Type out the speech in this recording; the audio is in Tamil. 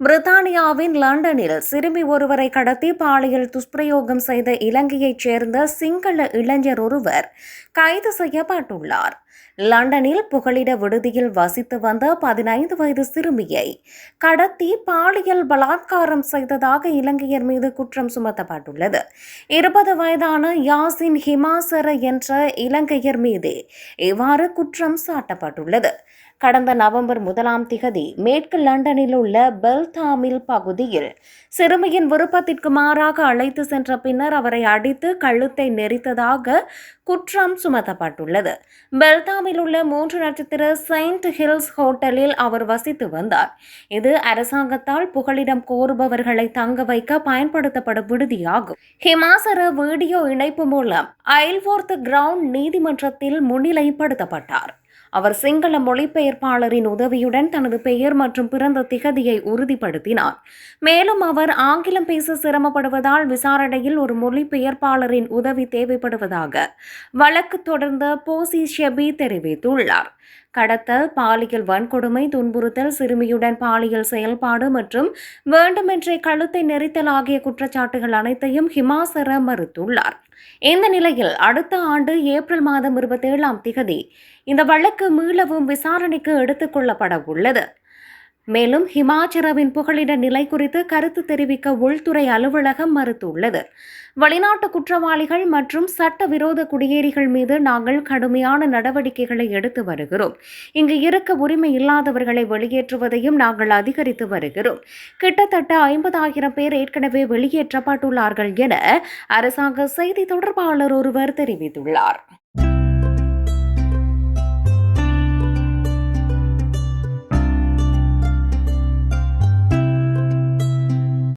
பிரித்தானியாவின் லண்டனில் சிறுமி ஒருவரை கடத்தி பாலியல் துஷ்பிரயோகம் செய்த இலங்கையைச் சேர்ந்த சிங்கள இளைஞர் ஒருவர் கைது செய்யப்பட்டுள்ளார். லண்டனில் புகலிட விடுதியில் வசித்து வந்த பதினைந்து வயது சிறுமியை கடத்தி பாலியல் பலாத்காரம் செய்ததாக இலங்கையர் மீது குற்றம் சுமத்தப்பட்டுள்ளது. இருபது வயதான யாசின் ஹிமாசர என்ற இலங்கையர் மீது இவ்வாறு குற்றம் சாட்டப்பட்டுள்ளது. கடந்த நவம்பர் முதலாம் திகதி மேற்கு லண்டனில் உள்ள பெல்தாமில் பகுதியில் சிறுமியின் விருப்பத்திற்கு மாறாக அழைத்து சென்ற பின்னர் அவரை அடித்து கழுத்தை நெரித்ததாக குற்றம் சுமத்தப்பட்டுள்ளது. பெல்தாமில் உள்ள மூன்று நட்சத்திர செயின்ட் ஹில்ஸ் ஹோட்டலில் அவர் வசித்து வந்தார். இது அரசாங்கத்தால் புகலிடம் கோருபவர்களை தங்க வைக்க பயன்படுத்தப்படும் விடுதியாகும். ஹிமாசர வீடியோ இணைப்பு மூலம் அயல்வோர்த் கிரவுண்ட் நீதிமன்றத்தில் முன்னிலைப்படுத்தப்பட்டார். அவர் சிங்கள மொழிபெயர்ப்பாளரின் உதவியுடன் தனது பெயர் மற்றும் பிறந்த திகதியை உறுதிப்படுத்தினார். மேலும் அவர் ஆங்கிலம் பேச சிரமப்படுவதால் விசாரணையில் ஒரு மொழிபெயர்ப்பாளரின் உதவி தேவைப்படுவதாக வழக்கு தொடர்ந்த போசி ஷெபி தெரிவித்துள்ளார். கடத்தல் பாலியல் வன்கொடுமை துன்புறுத்தல் சிறுமியுடன் பாலியல் செயல்பாடு மற்றும் வேண்டுமென்றே கழுத்தை நெரித்தல் ஆகிய குற்றச்சாட்டுகள் அனைத்தையும் ஹிமாசர மறுத்துள்ளார். இந்த நிலையில் அடுத்த ஆண்டு ஏப்ரல் மாதம் இருபத்தேழாம் திகதி இந்த வழக்கு மீளவும் விசாரணைக்கு எடுத்துக் கொள்ளப்பட உள்ளது. மேலும் ஹிமாச்சரவின் புகலிட நிலை குறித்து கருத்து தெரிவிக்க உள்துறை அலுவலகம் மறுத்துள்ளது. வெளிநாட்டு குற்றவாளிகள் மற்றும் சட்டவிரோத குடியேறிகள் மீது நாங்கள் கடுமையான நடவடிக்கைகளை எடுத்து வருகிறோம். இங்கு இருக்க உரிமை இல்லாதவர்களை வெளியேற்றுவதையும் நாங்கள் அதிகரித்து வருகிறோம். கிட்டத்தட்ட ஐம்பதாயிரம் பேர் ஏற்கனவே வெளியேற்றப்பட்டுள்ளார்கள் என அரசாங்க செய்தி தொடர்பாளர் ஒருவர் தெரிவித்துள்ளார்.